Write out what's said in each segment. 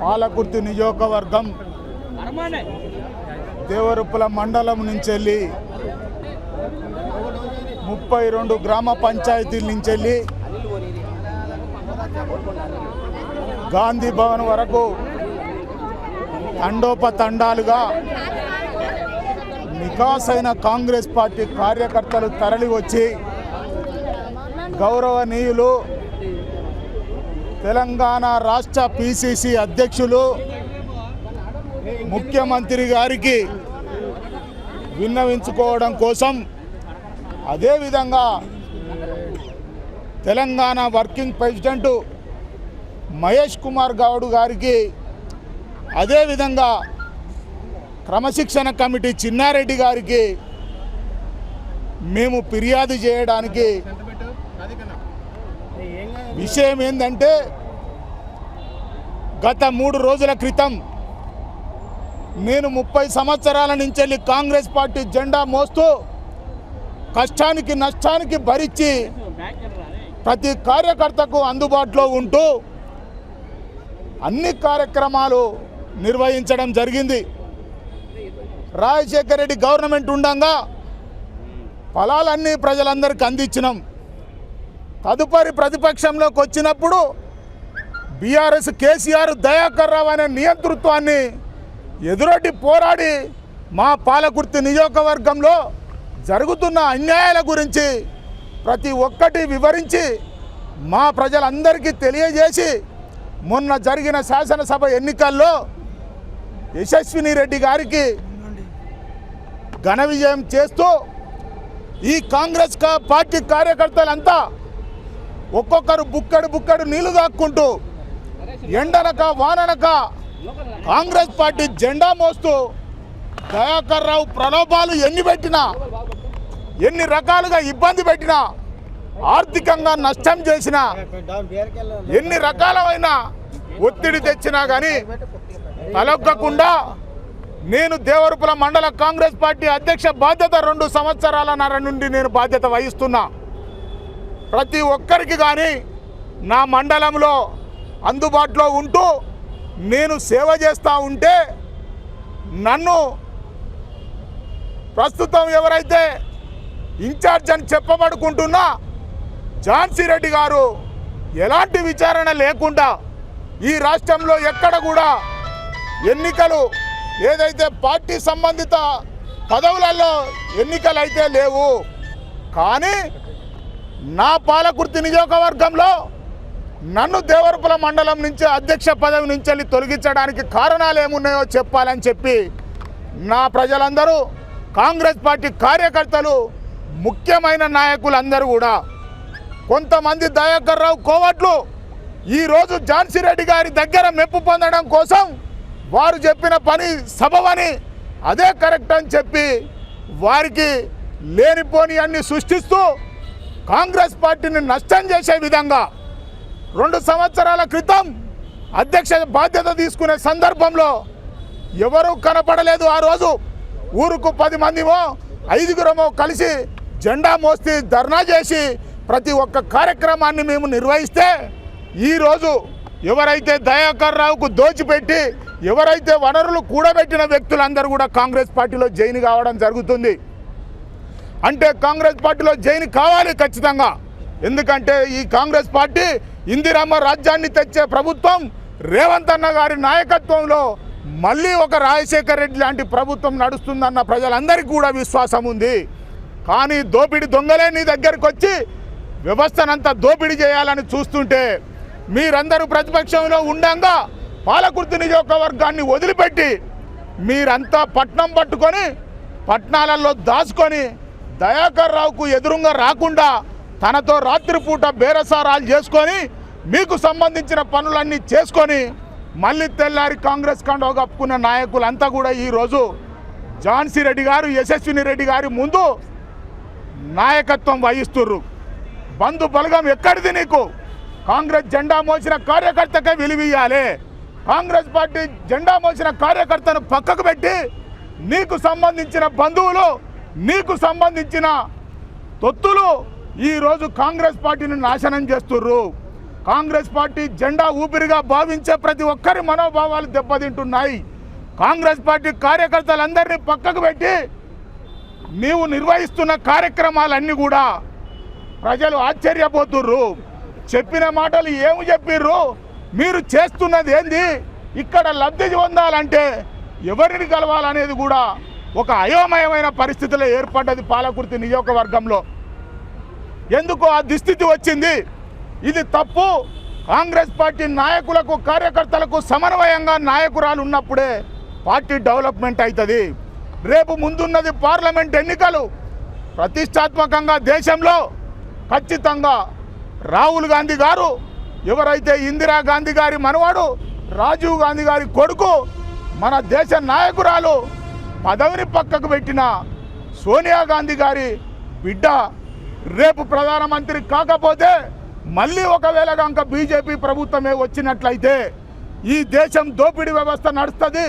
పాలకుర్తి నియోజకవర్గం దేవరుప్పుల మండలం నుంచి వెళ్ళి ముప్పై రెండు గ్రామ పంచాయతీల నుంచి వెళ్ళి గాంధీ భవన్ వరకు తండోపతండాలుగా నికాసైన కాంగ్రెస్ పార్టీ కార్యకర్తలు తరలి వచ్చి గౌరవనీయులు తెలంగాణ రాష్ట్ర పిసిసి అధ్యక్షులు ముఖ్యమంత్రి గారికి విన్నవించుకోవడం కోసం అదేవిధంగా తెలంగాణ వర్కింగ్ ప్రెసిడెంటు మహేష్ కుమార్ గౌడ్ గారికి అదేవిధంగా క్రమశిక్షణ కమిటీ చిన్నారెడ్డి గారికి మేము ఫిర్యాదు చేయడానికి విషయం ఏంటంటే గత మూడు రోజుల క్రితం నేను ముప్పై సంవత్సరాల నుంచి వెళ్ళి కాంగ్రెస్ పార్టీ జెండా మోస్తూ కష్టానికి నష్టానికి భరించి ప్రతి కార్యకర్తకు అందుబాటులో ఉంటూ అన్ని కార్యక్రమాలు నిర్వహించడం జరిగింది. రాజశేఖర రెడ్డి గవర్నమెంట్ ఉండగా ఫలాలన్నీ ప్రజలందరికీ అందించినాం. తదుపరి ప్రతిపక్షంలోకి వచ్చినప్పుడు బీఆర్ఎస్ కేసీఆర్ దయాకర్ రావు అనే నియంతృత్వాన్ని ఎదురొడ్డి పోరాడి మా పాలకుర్తి నియోజకవర్గంలో జరుగుతున్న అన్యాయాల గురించి ప్రతి ఒక్కటి వివరించి మా ప్రజలందరికీ తెలియజేసి మొన్న జరిగిన శాసనసభ ఎన్నికల్లో యశస్విని రెడ్డి గారికి ఘన విజయం చేస్తూ ఈ కాంగ్రెస్ కా- పార్టీ కార్యకర్తలంతా ఒక్కొక్కరు బుక్కడు బుక్కడు నీళ్ళు దాక్కుంటూ ఎండనక వాననక కాంగ్రెస్ పార్టీ జెండా మోస్తూ దయాకర్ రావు ప్రలోభాలు ఎన్ని పెట్టినా ఎన్ని రకాలుగా ఇబ్బంది పెట్టినా ఆర్థికంగా నష్టం చేసినా ఎన్ని రకాలమైన ఒత్తిడి తెచ్చినా కానీ తలొక్కకుండా నేను దేవరపుల మండల కాంగ్రెస్ పార్టీ అధ్యక్ష బాధ్యత రెండు సంవత్సరాల నర నుండి నేను బాధ్యత వహిస్తున్నా. ప్రతి ఒక్కరికి కానీ నా మండలంలో అందుబాటులో ఉంటూ నేను సేవ చేస్తూ ఉంటే నన్ను ప్రస్తుతం ఎవరైతే ఇన్ఛార్జ్ అని చెప్పబడుకుంటున్నా ఝాన్సీ రెడ్డి గారు ఎలాంటి విచారణ లేకుండా ఈ రాష్ట్రంలో ఎక్కడ కూడా ఎన్నికలు ఏదైతే పార్టీ సంబంధిత పదవులలో ఎన్నికలు అయితే లేవు కానీ నా పాలకుర్తి నియోజకవర్గంలో నన్ను దేవరపుల మండలం నుంచి అధ్యక్ష పదవి నుంచి వెళ్ళి తొలగించడానికి కారణాలు ఏమున్నాయో చెప్పాలని చెప్పి నా ప్రజలందరూ కాంగ్రెస్ పార్టీ కార్యకర్తలు ముఖ్యమైన నాయకులందరూ కూడా కొంతమంది దయాకర్ రావు కోవట్లు ఈరోజు ఝాన్సీ రెడ్డి గారి దగ్గర మెప్పు పొందడం కోసం వారు చెప్పిన పని సబవని అదే కరెక్ట్ అని చెప్పి వారికి లేనిపోని అన్ని సృష్టిస్తూ కాంగ్రెస్ పార్టీని నష్టం చేసే విధంగా రెండు సంవత్సరాల క్రితం అధ్యక్ష బాధ్యత తీసుకునే సందర్భంలో ఎవరు కనపడలేదు ఆ రోజు. ఊరుకు పది మందిమో ఐదుగురమో కలిసి జెండా మోస్తి ధర్నా చేసి ప్రతి ఒక్క కార్యక్రమాన్ని మేము నిర్వహిస్తే ఈరోజు ఎవరైతే దయాకర్ రావుకు దోచిపెట్టి ఎవరైతే వనరులు కూడబెట్టిన వ్యక్తులందరూ కూడా కాంగ్రెస్ పార్టీలో జైన్ కావడం జరుగుతుంది. అంటే కాంగ్రెస్ పార్టీలో జైన్ కావాలి ఖచ్చితంగా. ఎందుకంటే ఈ కాంగ్రెస్ పార్టీ ఇందిరమ్మ రాజ్యాన్ని తెచ్చే ప్రభుత్వం రేవంత్ అన్న గారి నాయకత్వంలో మళ్ళీ ఒక రాజశేఖర రెడ్డి లాంటి ప్రభుత్వం నడుస్తుందన్న ప్రజలందరికీ కూడా విశ్వాసం ఉంది. కానీ దోపిడి దొంగలే నీ దగ్గరికి వచ్చి వ్యవస్థనంతా దోపిడీ చేయాలని చూస్తుంటే మీరందరూ ప్రతిపక్షంలో ఉండగా పాలకుర్తి నియోజకవర్గాన్ని వదిలిపెట్టి మీరంతా పట్నం పట్టుకొని పట్నాలలో దాచుకొని దయాకర్ రావుకు ఎదురుగా రాకుండా తనతో రాత్రిపూట బేరసారాలు చేసుకొని మీకు సంబంధించిన పనులన్నీ చేసుకొని మళ్ళీ తెల్లారి కాంగ్రెస్ కండో కప్పుకున్న నాయకులంతా కూడా ఈరోజు ఝాన్సీ రెడ్డి గారు యశస్విని రెడ్డి గారి ముందు నాయకత్వం వహిస్తుర్రు. బంధు బలగం ఎక్కడిది నీకు? కాంగ్రెస్ జెండా మోసిన కార్యకర్తకే విలువియ్యాలి. కాంగ్రెస్ పార్టీ జెండా మోసిన కార్యకర్తను పక్కకు పెట్టి నీకు సంబంధించిన బంధువులు నీకు సంబంధించిన తొత్తులు ఈరోజు కాంగ్రెస్ పార్టీని నాశనం చేస్తుర్రు. కాంగ్రెస్ పార్టీ జెండా ఊపిరిగా భావించే ప్రతి ఒక్కరి మనోభావాలు దెబ్బతింటున్నాయి. కాంగ్రెస్ పార్టీ కార్యకర్తలందరినీ పక్కకు పెట్టి నీవు నిర్వహిస్తున్న కార్యక్రమాలన్నీ కూడా ప్రజలు ఆశ్చర్యపోతుర్రు. చెప్పిన మాటలు ఏమి చెప్పిర్రు? మీరు చేస్తున్నది ఏంది? ఇక్కడ లబ్ధి పొందాలంటే ఎవరిని కలవాలనేది కూడా ఒక అయోమయమైన పరిస్థితిలో ఏర్పడ్డది పాలకుర్తి నియోజకవర్గంలో. ఎందుకు ఆ దుస్థితి వచ్చింది? ఇది తప్పు. కాంగ్రెస్ పార్టీ నాయకులకు కార్యకర్తలకు సమన్వయంగా నాయకురాలు ఉన్నప్పుడే పార్టీ డెవలప్మెంట్ అవుతుంది రేపు ముందున్నది పార్లమెంట్ ఎన్నికలు. ప్రతిష్టాత్మకంగా దేశంలో ఖచ్చితంగా రాహుల్ గాంధీ గారు ఎవరైతే ఇందిరా గాంధీ గారి మనవాడు రాజీవ్ గాంధీ గారి కొడుకు మన దేశ నాయకురాలు పదవిని పక్కకు పెట్టిన సోనియా గాంధీ గారి బిడ్డ రేపు ప్రధానమంత్రి కాకపోతే మళ్ళీ ఒకవేళ కనుక బీజేపీ ప్రభుత్వమే వచ్చినట్లయితే ఈ దేశం దోపిడీ వ్యవస్థ నడుస్తుంది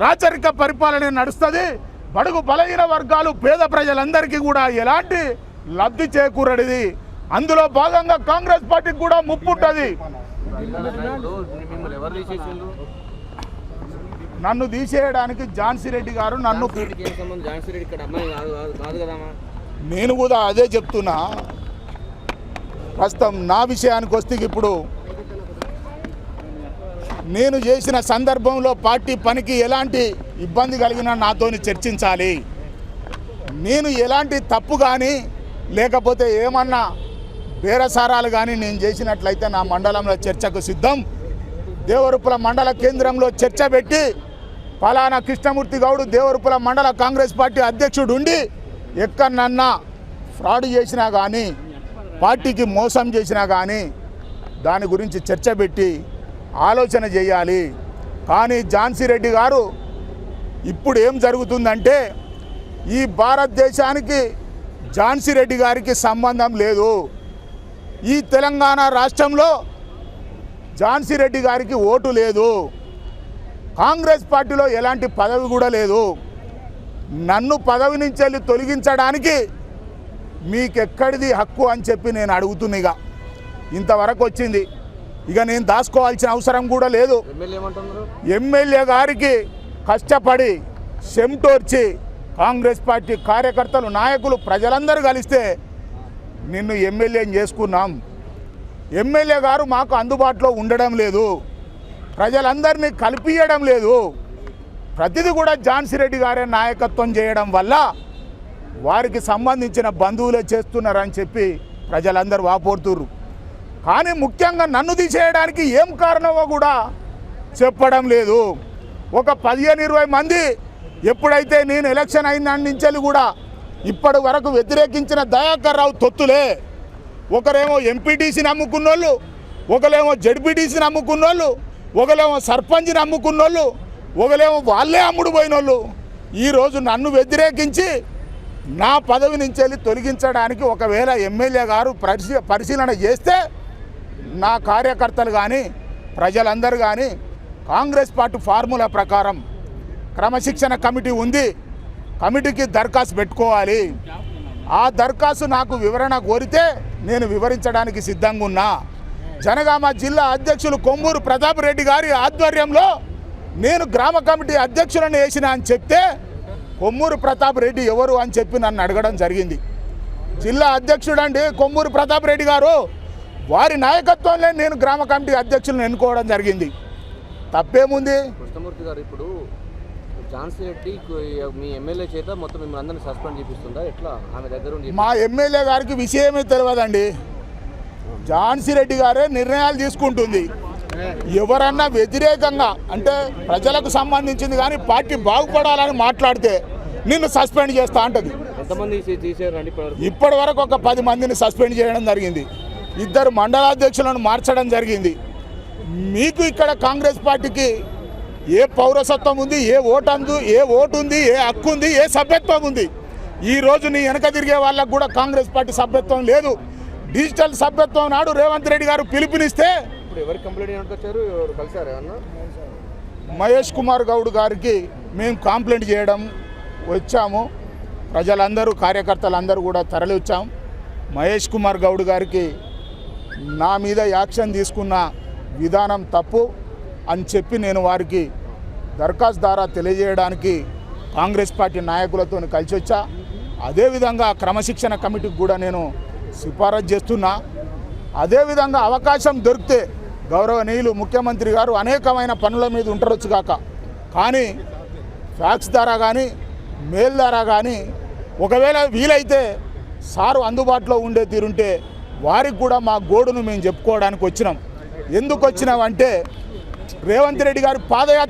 రాచరిక పరిపాలన నడుస్తుంది బడుగు బలహీన వర్గాలు పేద ప్రజలందరికీ కూడా ఎలాంటి లబ్ధి చేకూరడిది అందులో భాగంగా కాంగ్రెస్ పార్టీకి కూడా ముప్పు ఉంటుంది ఇప్పుడు మిమ్మల్ని ఎవరు తీసేసిండ్రు నన్ను తీసేయడానికి ఝాన్సీ రెడ్డి గారు నన్ను నేను కూడా అదే చెప్తున్నా. ప్రస్తుతం నా విషయానికి వస్తే ఇప్పుడు నేను చేసిన సందర్భంలో పార్టీ పనికి ఎలాంటి ఇబ్బంది కలిగినా నాతోని చర్చించాలి. నేను ఎలాంటి తప్పు కానీ లేకపోతే ఏమన్నా బేరసారాలు కానీ నేను చేసినట్లయితే నా మండలంలో చర్చకు సిద్ధం. దేవరుపుల మండల కేంద్రంలో చర్చ పెట్టి పలానా కృష్ణమూర్తి గౌడ్ దేవరపుల మండల కాంగ్రెస్ పార్టీ అధ్యక్షుడు ఉండి ఎక్కడనన్నా ఫ్రాడ్ చేసినా కానీ పార్టీకి మోసం చేసినా కానీ దాని గురించి చర్చ పెట్టి ఆలోచన చేయాలి. కానీ ఝాన్సీ రెడ్డి గారు ఇప్పుడు ఏం జరుగుతుందంటే ఈ భారతదేశానికి ఝాన్సీ రెడ్డి గారికి సంబంధం లేదు. ఈ తెలంగాణ రాష్ట్రంలో ఝాన్సీ రెడ్డి గారికి ఓటు లేదు. కాంగ్రెస్ పార్టీలో ఎలాంటి పదవి కూడా లేదు. నన్ను పదవి నుంచి వెళ్ళి తొలగించడానికి మీకెక్కడిది హక్కు అని చెప్పి నేను అడుగుతున్నా ఇక. ఇంతవరకు వచ్చింది. ఇక నేను దాచుకోవాల్సిన అవసరం కూడా లేదు. ఎమ్మెల్యే ఎమ్మెల్యే గారికి కష్టపడి సెమ్టోర్చి కాంగ్రెస్ పార్టీ కార్యకర్తలు నాయకులు ప్రజలందరూ కలిస్తే నిన్ను ఎమ్మెల్యేని చేసుకున్నాం. ఎమ్మెల్యే గారు మాకు అందుబాటులో ఉండడం లేదు. ప్రజలందరినీ కలిపియడం లేదు. ప్రతిదీ కూడా ఝాన్సీ రెడ్డి గారే నాయకత్వం చేయడం వల్ల వారికి సంబంధించిన బంధువులే చేస్తున్నారని చెప్పి ప్రజలందరూ వాపోతుర్రు. కానీ ముఖ్యంగా నన్ను తీసేయడానికి ఏం కారణమో కూడా చెప్పడం లేదు. ఒక పదిహేను ఇరవై మంది ఎప్పుడైతే నేను ఎలక్షన్ అయిన నుంచి కూడా ఇప్పటి వరకు వ్యతిరేకించిన దయాకర్ రావు తొత్తులే. ఒకరేమో ఎంపీటీసీని అమ్ముకున్నోళ్ళు ఒకరేమో జడ్పీటీసీని అమ్ముకున్నోళ్ళు ఒకలేమో సర్పంచ్ని నమ్ముకున్నోళ్ళు ఒకలేమో వాళ్ళే అమ్ముడు పోయినోళ్ళు ఈరోజు నన్ను వ్యతిరేకించి నా పదవి నుంచి వెళ్ళి తొలగించడానికి ఒకవేళ ఎమ్మెల్యే గారు పరిశీ పరిశీలన చేస్తే నా కార్యకర్తలు కానీ ప్రజలందరూ కానీ కాంగ్రెస్ పార్టీ ఫార్ములా ప్రకారం క్రమశిక్షణ కమిటీ ఉంది కమిటీకి దరఖాస్తు పెట్టుకోవాలి. ఆ దరఖాస్తు నాకు వివరణ కోరితే నేను వివరించడానికి సిద్ధంగా ఉన్నా జనగామ జిల్లా అధ్యక్షులు కొమ్మూరు ప్రతాప్ రెడ్డి గారి ఆధ్వర్యంలో నేను గ్రామ కమిటీ అధ్యక్షులను వేసిన అని చెప్తే కొమ్మూరు ప్రతాప్ రెడ్డి ఎవరు అని చెప్పి నన్ను అడగడం జరిగింది. జిల్లా అధ్యక్షుడండి కొమ్మూరు ప్రతాప్ రెడ్డి గారు వారి నాయకత్వంలో నేను గ్రామ కమిటీ అధ్యక్షులను ఎన్నుకోవడం జరిగింది. తప్పేముంది? కృష్ణమూర్తి గారు ఇప్పుడు ఝాన్సీ రెడ్డి మీ ఎమ్మెల్యే చేత మొత్తం మిమ్మల్ని అందరినీ సస్పెండ్ చేపిస్తుందా? ఎట్లా? ఆమె దగ్గర మా ఎమ్మెల్యే గారికి విషయమే తెలియదండి ఝాన్సీ రెడ్డి గారే నిర్ణయాలు తీసుకుంటుంది. ఎవరన్నా వ్యతిరేకంగా అంటే ప్రజలకు సంబంధించింది కానీ పార్టీ బాగుపడాలని మాట్లాడితే నిన్ను సస్పెండ్ చేస్తా అంటది. ఇప్పటి వరకు? ఒక పది మందిని సస్పెండ్ చేయడం జరిగింది. ఇద్దరు మండలాధ్యక్షులను మార్చడం జరిగింది. మీకు ఇక్కడ కాంగ్రెస్ పార్టీకి ఏ పౌరసత్వం ఉంది ఏ ఓటు అందు ఏ ఓటు ఉంది ఏ హక్కు ఉంది ఏ సభ్యత్వం ఉంది? ఈ రోజు నీ వెనక తిరిగే వాళ్ళకు కూడా కాంగ్రెస్ పార్టీ సభ్యత్వం లేదు. డిజిటల్ సభ్యత్వం నాడు రేవంత్ రెడ్డి గారు పిలుపునిస్తే మహేష్ కుమార్ గౌడ్ గారికి మేము కాంప్లైంట్ చేయడం వచ్చాము. ప్రజలందరూ కార్యకర్తలందరూ కూడా తరలి వచ్చాం. మహేష్ కుమార్ గౌడ్ గారికి నా మీద యాక్షన్ తీసుకున్న విధానం తప్పు అని చెప్పి నేను వారికి దరఖాస్తు ద్వారా తెలియజేయడానికి కాంగ్రెస్ పార్టీ నాయకులతో కలిసి వచ్చా అదేవిధంగా క్రమశిక్షణ కమిటీకి కూడా నేను సిఫారసు చేస్తున్నా. అదేవిధంగా అవకాశం దొరికితే గౌరవనీయులు ముఖ్యమంత్రి గారు అనేకమైన పనుల మీద ఉంటరొచ్చు కాక కానీ ఫ్యాక్స్ ద్వారా కానీ మెయిల్ ద్వారా కానీ ఒకవేళ వీలైతే సారు అందుబాటులో ఉండే తీరుంటే వారికి కూడా మా గోడును మేము చెప్పుకోవడానికి వచ్చినాం. ఎందుకు వచ్చినామంటే రేవంత్ రెడ్డి గారి పాదయాత్ర